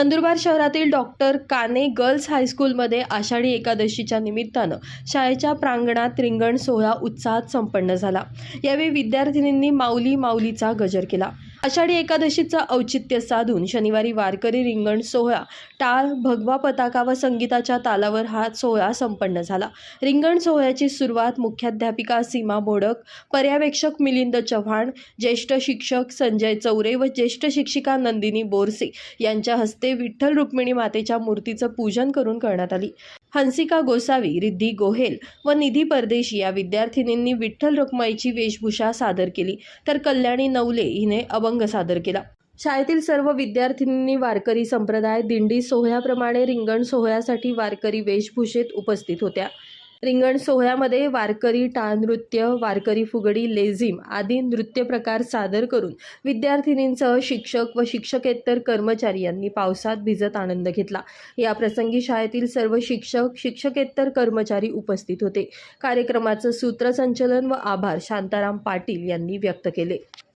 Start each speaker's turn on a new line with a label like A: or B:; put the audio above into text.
A: नंदुरबार शहरातील डॉक्टर काने गर्ल्स हायस्कूलमध्ये आषाढी एकादशीच्या निमित्तानं शाळेच्या प्रांगणात रिंगण सोहळा उत्साहात संपन्न झाला. यावेळी विद्यार्थिनींनी माऊली माऊलीचा गजर केला. आषाढी एकादशीचं औचित्य साधून शनिवारी वारकरी रिंगण सोहळा. टाळ भगवा पताका व संगीताच्या तालावर हा सोहळा संपन्न झाला. रिंगण सोहळ्याची सुरुवात मुख्याध्यापिका सीमा बोडक पर्यवेक्षक मिलिंद चव्हाण ज्येष्ठ शिक्षक संजय चौरे व ज्येष्ठ शिक्षिका नंदिनी बोरसे यांच्या हस्ते विठ्ठल रुक्मिणी मातेच्या मूर्तीचं पूजन करून करण्यात आली. हंसिका गोसावी रिद्धी गोहेल व निधी परदेशी या विद्यार्थिनींनी विठ्ठल रुक्माईची वेशभूषा सादर केली. तर कल्याणी नवले हिने अभंग सादर केला. शाळेतील सर्व विद्यार्थिनींनी वारकरी संप्रदाय दिंडी सोहळ्याप्रमाणे रिंगण सोहळ्यासाठी वारकरी वेशभूषेत उपस्थित होत्या. रिंगण सोहळ्यामध्ये वारकरी टाळनृत्य वारकरी फुगडी लेझिम आदी नृत्य प्रकार सादर करून विद्यार्थिनींसह शिक्षक व शिक्षकेतर कर्मचारी यांनी पावसात भिजत आनंद घेतला. या प्रसंगी शाळेतील सर्व शिक्षक शिक्षकेतर कर्मचारी उपस्थित होते. कार्यक्रमाचं सूत्रसंचलन व आभार शांताराम पाटील यांनी व्यक्त केले.